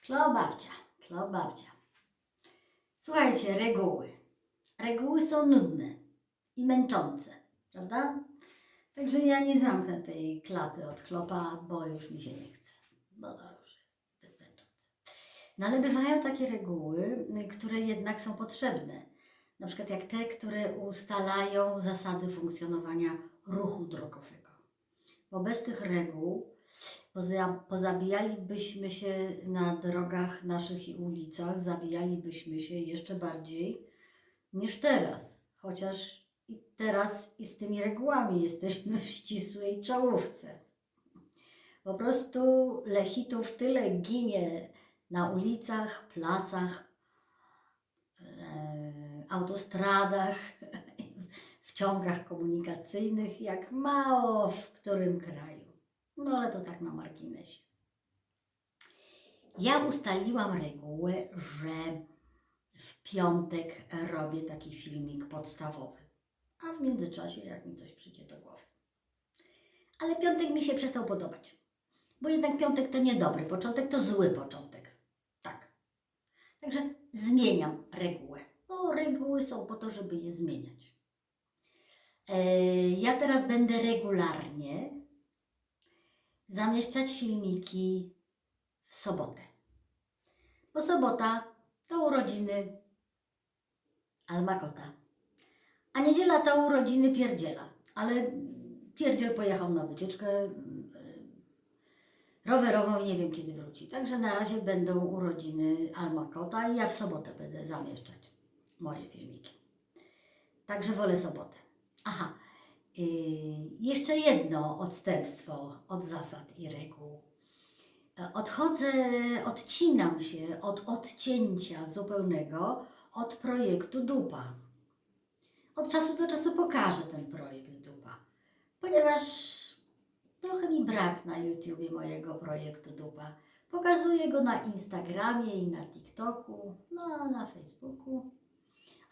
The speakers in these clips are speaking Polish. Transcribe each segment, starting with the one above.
Klo babcia, klo babcia. Słuchajcie, reguły. Reguły są nudne i męczące, prawda? Także ja nie zamknę tej klapy od klopa, bo już mi się nie chce, bo to już jest zbyt męczące. No ale bywają takie reguły, które jednak są potrzebne. Na przykład jak te, które ustalają zasady funkcjonowania ruchu drogowego. Bo bez tych reguł pozabijalibyśmy się na drogach naszych i ulicach, zabijalibyśmy się jeszcze bardziej niż teraz. Chociaż i teraz i z tymi regułami jesteśmy w ścisłej czołówce. Po prostu lechitów tyle ginie na ulicach, placach, e, autostradach, w ciągach komunikacyjnych, jak mało w którym kraju. No ale to tak na marginesie. Ja ustaliłam regułę, że w piątek robię taki filmik podstawowy, a w międzyczasie jak mi coś przyjdzie do głowy. Ale piątek mi się przestał podobać, bo jednak piątek to niedobry początek, to zły początek. Tak. Także zmieniam regułę, bo reguły są po to, żeby je zmieniać. E, Ja teraz będę regularnie zamieszczać filmiki w sobotę. Bo sobota to urodziny Almakota, a niedziela to urodziny Pierdziela. Ale Pierdziel pojechał na wycieczkę y, rowerową nie wiem kiedy wróci. Także na razie będą urodziny Almakota i ja w sobotę będę zamieszczać moje filmiki. Także wolę sobotę. Aha, jeszcze jedno odstępstwo od zasad i reguł. E, Odchodzę, odcinam się od odcięcia zupełnego od projektu Dupa. Od czasu do czasu pokażę ten projekt Dupa, ponieważ trochę mi brak na YouTubie mojego projektu Dupa. Pokazuję go na Instagramie i na TikToku, no na Facebooku.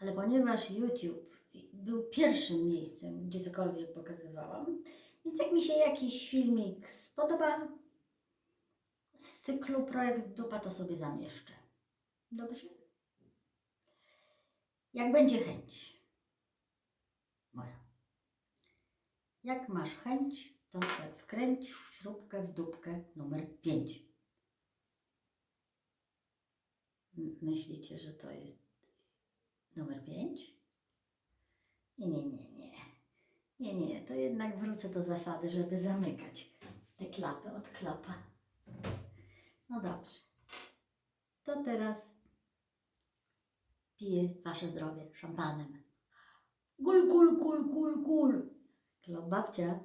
Ale ponieważ YouTube był pierwszym miejscem, gdzie cokolwiek pokazywałam, więc jak mi się jakiś filmik spodoba z cyklu Projekt Dupa, to sobie zamieszczę. Dobrze? Jak będzie chęć moja. Jak masz chęć, to se wkręć śrubkę w dupkę numer 5. Myślicie, że to jest numer 5? Nie, nie, nie, nie. Nie, nie, to jednak wrócę do zasady, żeby zamykać te klapy od klopa. No dobrze. To teraz piję wasze zdrowie szampanem. Gul, gul, gul, gul, gul. Klop babcia.